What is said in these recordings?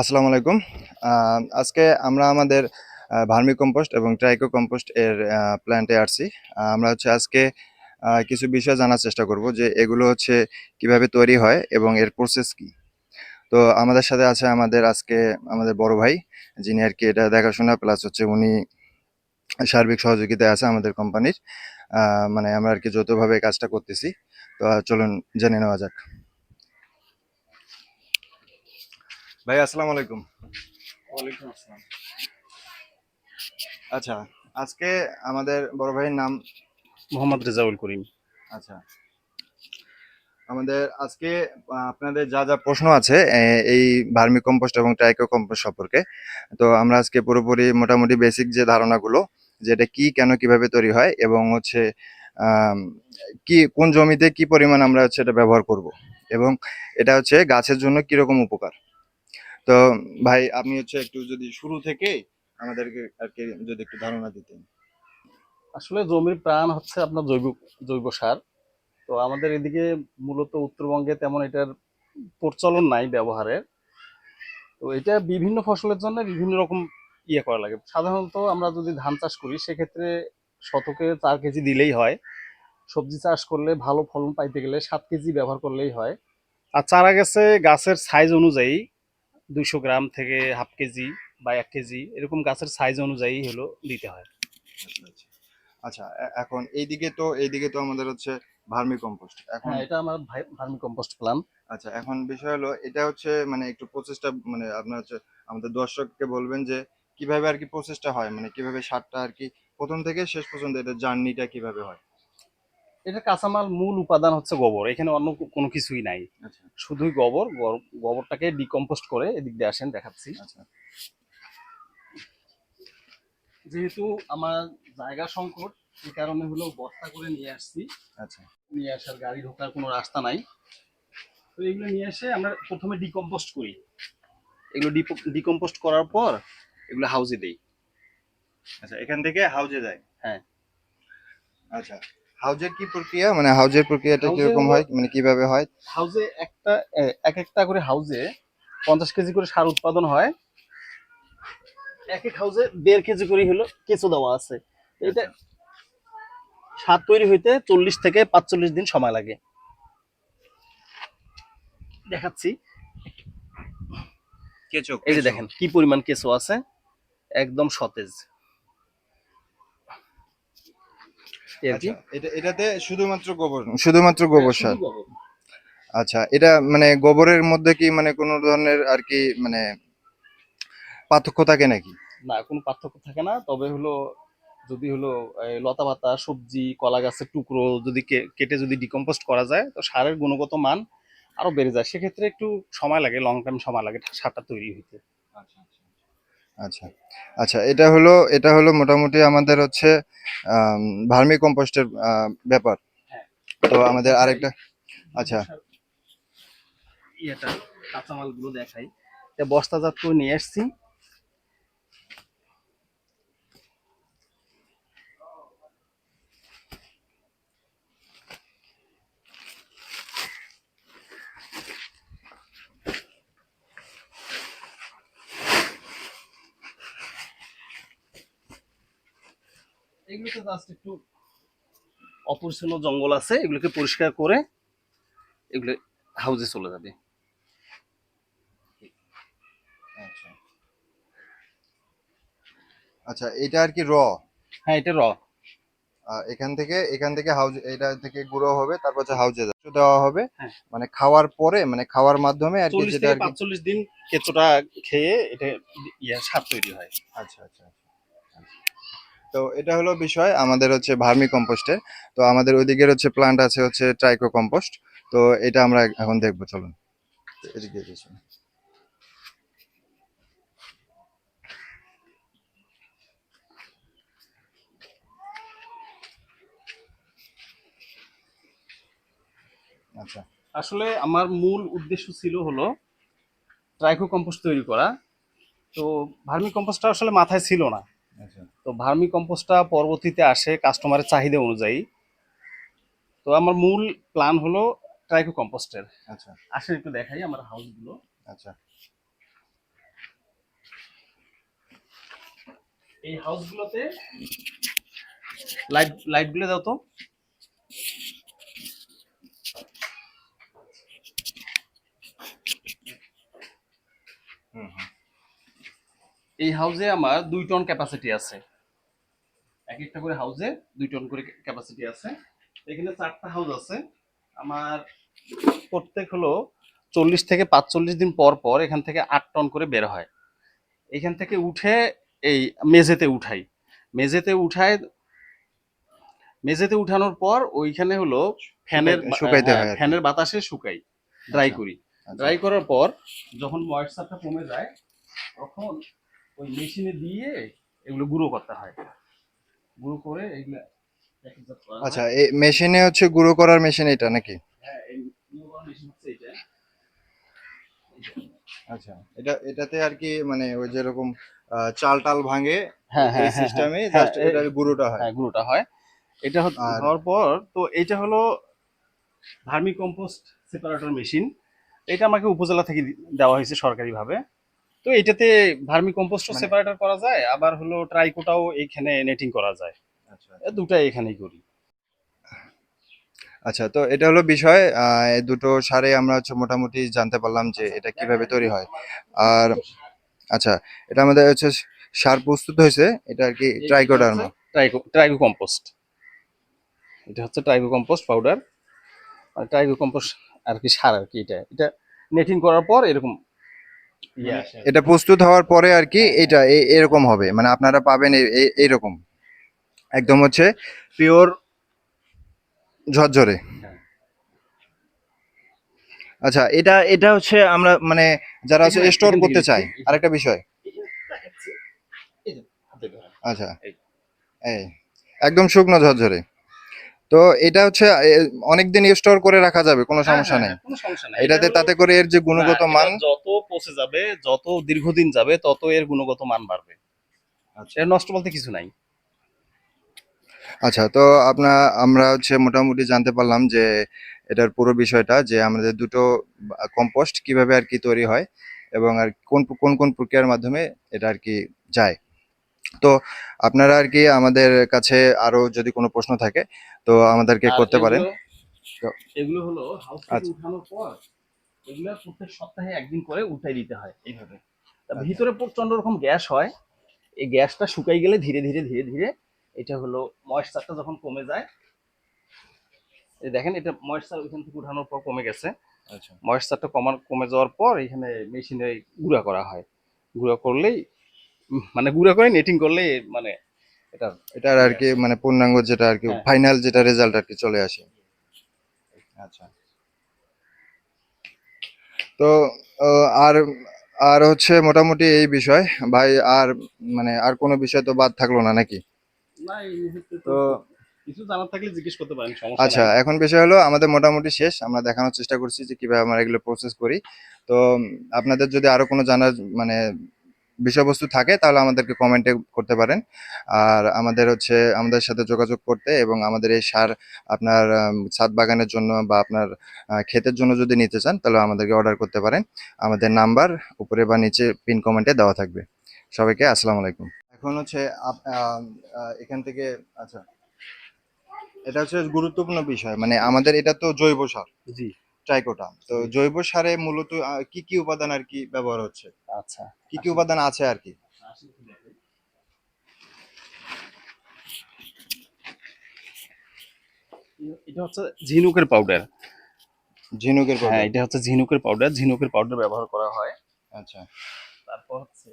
আসসালামু আলাইকুম। আজকে আমরা আমাদের ভার্মি কম্পোস্ট এবং ট্রাইকো কম্পোস্ট এর প্ল্যান্টে আসছি। আমরা হচ্ছে আজকে কিছু বিষয় জানার চেষ্টা করব যে এগুলো হচ্ছে কীভাবে তৈরি হয় এবং এর প্রসেস কি। তো আমাদের সাথে আছে আমাদের আজকে আমাদের বড় ভাই, যিনি আর কি এটা দেখাশোনা প্লাস হচ্ছে উনি সার্বিক সহযোগিতায় আছে আমাদের কোম্পানির মানে আমরা আর কি যৌথভাবে কাজটা করতেছি। তো চলুন জেনে নেওয়া যাক। ভাই আসসালামু আলাইকুম। ওয়ালাইকুম আসসালাম। আচ্ছা আজকে আমাদের বড় ভাইয়ের নাম? মোহাম্মদ রেজাউল করিম। আচ্ছা আমাদের আজকে আপনাদের যা যা প্রশ্ন আছে এই ভার্মি কম্পোস্ট এবং ট্রাইকো কম্পোস্ট সম্পর্কে তো আমরা আজকে পুরোপুরি মোটামুটি বেসিক যে ধারণাগুলো যে এটা কি কেন কীভাবে তৈরি হয় এবং হচ্ছে কি কোন জমিতে কি পরিমাণ আমরা হচ্ছে এটা ব্যবহার করব এবং এটা হচ্ছে গাছের জন্য কীরকম উপকার। তো ভাই, আপনি হচ্ছে একটু যদি শুরু থেকে আমাদেরকে আর কি যদি একটু ধারণা দিতেন। আসলে জমির প্রাণ হচ্ছে আপনার জৈব জৈব সার। তো আমাদের এদিকে মূলত উত্তরবঙ্গে তেমন এটার প্রচলন নাই ব্যবহারের। তো এটা বিভিন্ন ফসলের জন্য বিভিন্ন রকম ইয়ে করা লাগে। সাধারণত আমরা যদি ধান চাষ করি, সেক্ষেত্রে শতকে চার কেজি দিলেই হয়। সবজি চাষ করলে ভালো ফলন পাইতে গেলে সাত কেজি ব্যবহার করলেই হয়। আর চারা গাছে গাছের সাইজ অনুযায়ী। দুইশো গ্রাম থেকে হাফ কেজি বা এক কেজি এরকম গাছের সাইজ অনুযায়ী হলো দিতে হয়। আচ্ছা আচ্ছা। এখন এইদিকে তো এইদিকে তো আমাদের হচ্ছে ভার্মি কম্পোস্ট এখন হ্যাঁ এটা আমার ভার্মি কম্পোস্ট প্ল্যান আচ্ছা এখন বিষয় হলো এটা হচ্ছে মানে একটু প্রসেসটা মানে আপনার হচ্ছে আমাদের দর্শককে বলবেন যে কীভাবে আর কি প্রসেসটা হয়? মানে কীভাবে সারটা আর কি প্রথম থেকে শেষ পর্যন্ত এটা জার্নিটা কীভাবে হয়? এটা কাঁচামাল মূল উপাদান হচ্ছে গোবর। এখানে অন্য কোনো কিছুই নাই। আচ্ছা। শুধুই গোবর গোবরটাকে ডিকম্পোস্ট করে এদিক দিয়ে আসেন দেখাচ্ছি। আচ্ছা। যেহেতু আমার জায়গা সংকট এই কারণে হলো বস্তা করে নিয়ে আসছি। আচ্ছা। নিয়ে আসার গাড়ি ঢোকার কোনো রাস্তা নাই। তো এগুলো নিয়ে এসে আমরা প্রথমে ডিকম্পোস্ট করি। এগুলো ডিকম্পোস্ট করার পর এগুলো হাউজে দেই। আচ্ছা এখান থেকে হাউজে যায়? হ্যাঁ। আচ্ছা। হাউজের কি প্রক্রিয়া? মানে হাউজের প্রক্রিয়াটা হাউজে কীরকম হয়? মানে কীভাবে হয়? হাউজে একটা এক একটা করে হাউজে পঞ্চাশ কেজি করে সার উৎপাদন হয়। এক এক হাউজে দেড় কেজি করে হলো কেঁচো দেওয়া আছে। এটা সার তৈরি হইতে চল্লিশ থেকে পাঁচচল্লিশ দিন সময় লাগে। দেখাচ্ছি। কেঁচো এই যে দেখেন কি পরিমাণ কেঁচো আছে? একদম সতেজ। এই আর কি। আচ্ছা, এটা এটাতে শুধুমাত্র গোবর শুধুমাত্র গোবর সার। আচ্ছা এটা মানে গোবরের মধ্যে কি মানে কোনো ধরনের আর কি মানে পার্থক্য থাকে নাকি? না কোনো পার্থক্য থাকে না। তবে হলো যদি হলো লতা পাতা সবজি কলা গাছের টুকরো যদি কেটে যদি ডিকম্পোস্ট করা যায় তো সারের গুণগত মান আরও বেড়ে যায়। সেক্ষেত্রে একটু সময় লাগে লং টাইম সময় লাগে সারটা তৈরি হইতে। আচ্ছা। আচ্ছা। আচ্ছা এটা হলো এটা হলো মোটামুটি আমাদের হচ্ছে ভার্মি কম্পোস্টের ব্যাপার। হ্যাঁ। তো আমাদের আরেকটা আচ্ছা। ইয়েটা কাঁচামালগুলো দেখাই বস্তাজাত করে নিয়ে জাস্ট একটু অপরিচ্ছন্ন জঙ্গল আছে এগুলোকে পরিষ্কার করে এগুলো হাউজে চলে যাবে। আচ্ছা। আচ্ছা এটা আর কি র হ্যাঁ এটা র এখান থেকে এখান থেকে হাউজ এটা থেকে গুঁড়ো হবে তারপর হচ্ছে হাউজে দেওয়া হবে হ্যাঁ। মানে খাওয়ার পরে মানে খাওয়ার মাধ্যমে আর কি যেটা থেকে আর কি পাঁচচল্লিশ দিন কেঁচোটা খেয়ে এটা ইয়া সার তৈরি হয়। আচ্ছা আচ্ছা। তো এটা হলো বিষয় আমাদের হচ্ছে ভার্মি কম্পোস্টের তো আমাদের ওইদিকের হচ্ছে প্লান্ট আছে হচ্ছে ট্রাইকো কম্পোস্ট তো এটা আমরা এখন দেখব চলুন। এদিকে। আচ্ছা। আসলে আমার মূল উদ্দেশ্য ছিল হলো ট্রাইকো কম্পোস্ট তৈরি করা। তো ভার্মি কম্পোস্টটা আসলে মাথায় ছিল না। আচ্ছা। তো ভার্মি কম্পোস্টটা পরবর্তীতে আসে কাস্টমারের চাহিদা অনুযায়ী। তো আমার মূল প্ল্যান হলো ট্রাইকো কম্পোস্টের আচ্ছা। আসলে একটু দেখাই আমার হাউসগুলো আচ্ছা। এই হাউসগুলোতে লাইট লাইটগুলো দাও তো। এই হাউসে আমার দুই টন ক্যাপাসিটি আছে। এক একটা করে হাউসে দুই টন করে ক্যাপাসিটি আছে। এখানে চারটা হাউস আছে। আমার প্রত্যেক হলো চল্লিশ থেকে পাঁচচল্লিশ দিন পর পর এখান থেকে আট টন করে বের হয়। এখান থেকে উঠে এই মেঝেতে উঠাই। মেঝেতে উঠায় মেঝেতে উঠানোর পর ওইখানে হলো ফ্যানের শুকাইতে- শুকাইতে হয় ফ্যানের বাতাসে শুকাই ড্রাই করি। আচ্ছা। ড্রাই করার পর যখন ময়েশ্চারটা কমে যায় তখন ওই মেশিনে দিয়ে এগুলো গুঁড়ো করতে হয়। গুঁড়ো করে এগুলো। আচ্ছা এই মেশিনে হচ্ছে গুঁড়ো করার মেশিন এটা নাকি? হ্যাঁ এই গুঁড়ো করার মেশিন হচ্ছে এটা আচ্ছা এটা এটাতে আর কি মানে ওই যেরকম চাল টাল ভাঙে হ্যাঁ সিস্টেমে জাস্ট এটার গুঁড়োটা হয়। হ্যাঁ গুঁড়োটা হয়। এটা হওয়ার পর তো এটা হলো ভার্মি কম্পোস্ট সেপারেটর মেশিন। এটা আমাকে উপজেলা থেকে দেওয়া হয়েছে সরকারিভাবে। তো এটাতে ভার্মি কম্পোস্টও মানে- সেপারেটর করা যায় আবার হলো ট্রাইকোটাও এখানে নেটিং করা যায়। আচ্ছা দুটাই এখানেই করি। আচ্ছা তো এটা হলো বিষয় দুটো সারে আমরা হচ্ছে মোটামুটি জানতে পারলাম যে এটা কীভাবে তৈরি হয়। আর আচ্ছা এটা আমাদের হচ্ছে সার প্রস্তুত হয়েছে এটা আর কি ট্রাইকোডার্মা ট্রাইকো ট্রাইকো কম্পোস্ট এটা হচ্ছে ট্রাইকো কম্পোস্ট পাউডার মানে ট্রাইকো কম্পোস্ট আর কি সার আর কি এটা। এটা নেটিং করার পর এরকম এটা প্রস্তুত হওয়ার পরে আর কি এটা এরকম হবে মানে আপনারা পাবেন এইরকম একদম হচ্ছে পিওর ঝরঝরে। আচ্ছা এটা এটা হচ্ছে আমরা মানে যারা হচ্ছে স্টোর করতে চাই আরেকটা বিষয়। আচ্ছা। এই একদম শুকনো ঝরঝরে তো এটা হচ্ছে অনেকদিন স্টোর করে রাখা যাবে কোনো সমস্যা হ্যাঁ, নেই। হ্যাঁ, কোনো সমস্যা নাই। এটাতে তাতে করে এর যে গুণগত হ্যাঁ, মান যত পচে যাবে যত দীর্ঘদিন যাবে তত এর গুণগত মান বাড়বে। আচ্ছা। এর নষ্ট বলতে কিছু নাই। আচ্ছা তো আপনার আমরা হচ্ছে মোটামুটি জানতে পারলাম যে এটার পুরো বিষয়টা যে আমাদের দুটো কম্পোস্ট কীভাবে আর কি তৈরি হয় এবং আর কোন কোন কোন প্রক্রিয়ার মাধ্যমে এটা আর কি যায়। তো আপনারা আর কি আমাদের কাছে আরও যদি কোনো প্রশ্ন থাকে তো আমাদেরকে করতে পারেন। এগুলো- হলো হাউস আচ্ছা। উঠানোর পর এগুলো প্রত্যেক সপ্তাহে একদিন করে উঠাই দিতে হয় এইভাবে। আচ্ছা। ভিতরে প্রচণ্ড রকম গ্যাস হয়। এই গ্যাসটা শুকাই গেলে ধীরে ধীরে ধীরে ধীরে এটা হলো ময়েশ্চারটা যখন কমে যায় এই দেখেন এটা ময়েশ্চার ওইখান থেকে উঠানোর পর কমে গেছে। আচ্ছা। ময়েশ্চারটা কমার কমে যাওয়ার পর এখানে মেশিনে গুঁড়া করা হয়। গুঁড়া করলেই মানে গুঁড়া করে নেটিং করলেই মানে এটা এটার আর কি মানে পূর্ণাঙ্গ যেটা আর কি হ্যাঁ। ফাইনাল যেটা রেজাল্ট আর কি চলে আসে। আচ্ছা। তো আর আর হচ্ছে মোটামুটি এই বিষয় ভাই আর মানে আর কোনো বিষয় তো বাদ থাকল না নাকি? তো তো কিছু জানার থাকলে জিজ্ঞেস করতে পারেন সমস্যা আচ্ছা এখন বিষয় হলো আমাদের মোটামুটি শেষ আমরা দেখানোর চেষ্টা করছি যে কীভাবে আমরা এগুলো প্রসেস করি। তো আপনাদের যদি আরও কোনো জানার মানে বিষয়বস্তু থাকে, তাহলে আমাদেরকে কমেন্টে করতে পারেন। আর আমাদের হচ্ছে, আমাদের সাথে যোগাযোগ করতে এবং আমাদের এই সার আপনার ছাদ বাগানের জন্য বা আপনার ক্ষেতের জন্য যদি নিতে চান, তাহলে আমাদেরকে অর্ডার করতে পারেন। আমাদের নাম্বার উপরে বা নিচে পিন কমেন্টে দেওয়া থাকবে। সবাইকে আসসালামু আলাইকুম। এখন হচ্ছে এখান থেকে আচ্ছা। এটা হচ্ছে গুরুত্বপূর্ণ বিষয় মানে আমাদের এটা তো জৈব সার। জি। ট্রাইকোটা তো জৈব সারে মূলত কি কি উপাদান আর কি ব্যবহার হচ্ছে? আচ্ছা। কি কি উপাদান আছে আর কি? এটা হচ্ছে ঝিনুকের পাউডার ঝিনুকের হ্যাঁ এটা হচ্ছে ঝিনুকের পাউডার ঝিনুকের পাউডার ব্যবহার করা হয়। আচ্ছা। তারপর হচ্ছে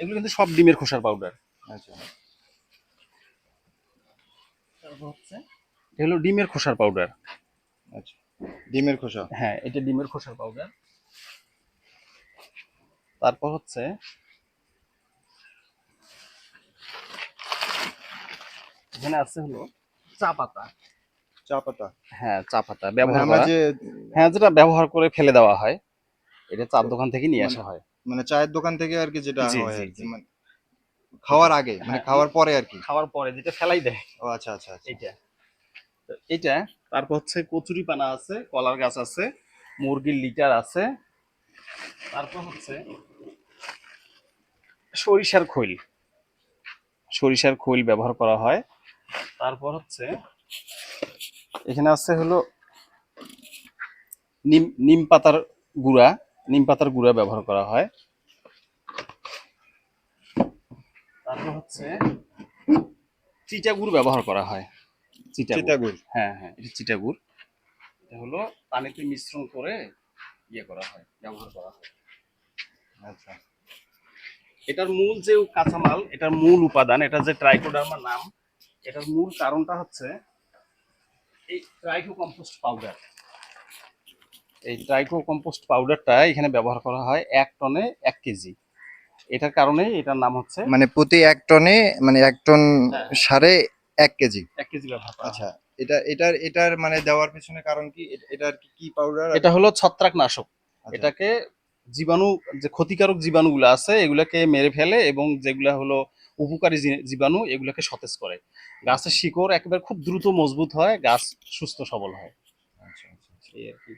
এগুলো কিন্তু সব ডিমের খোসার পাউডার আচ্ছা। তারপর হচ্ছে এটা হলো ডিমের খোসার পাউডার আচ্ছা। ডিমের খোসা? হ্যাঁ এটা ডিমের খোসার পাউডার তারপর হচ্ছে এখানে আছে হলো চা পাতা। চা পাতা? হ্যাঁ চা পাতা মানে ব্যবহার যে হ্যাঁ যেটা ব্যবহার করে ফেলে দেওয়া হয় এটা চার দোকান থেকে নিয়ে আসা হয়। মানে চায়ের দোকান থেকে আর কি যেটা হয়। মানে খাওয়ার আগে মানে হ্যাঁ। খাওয়ার পরে আর কি। খাওয়ার পরে যেটা ফেলাই দেয়। ও আচ্ছা আচ্ছা এটা এইটা। তো এইটা তারপর হচ্ছে কচুরি পানা আছে, কলার গাছ আছে, মুরগির লিটার আছে। তারপর হচ্ছে সরিষার খৈল। সরিষার খৈল ব্যবহার করা হয়। তারপর হচ্ছে এখানে আছে হলো নিম নিম পাতার গুঁড়া, নিম পাতার গুঁড়া ব্যবহার করা হয়। তারপর হচ্ছে চিটাগুড় ব্যবহার করা হয়। চিটাগুড়। হ্যাঁ হ্যাঁ এটা চিটাগুড়। এটা হলো পানিতে মিশ্রণ করে ইয়ে করা হয় ব্যবহার করা হয়। আচ্ছা। এটার মূল যে কাঁচামাল এটার মূল উপাদান এটা যে ট্রাইকোডার্মার নাম এটার মূল কারণটা হচ্ছে এই ট্রাইকো কম্পোস্ট পাউডার এই ট্রাইকো কম্পোস্ট পাউডারটা এখানে ব্যবহার করা হয় এক টনে এক কেজি। এটার কারণে এটার নাম হচ্ছে মানে প্রতি এক টনে মানে এক টন হ্যাঁ। সারে এক কেজি এক কেজি। আচ্ছা এটা এটার এটার মানে দেওয়ার পিছনে কারণ কি এটার কি কি পাউডার এটা হলো ছত্রাকনাশক আচ্ছা। এটাকে জীবাণু যে ক্ষতিকারক জীবাণুগুলো আছে এগুলাকে মেরে ফেলে এবং যেগুলা হলো উপকারী জীবাণু এগুলাকে সতেজ করে গাছের শিকড় একেবারে খুব দ্রুত মজবুত হয় গাছ সুস্থ সবল হয় আচ্ছা, আচ্ছা, আচ্ছা। এই আর কি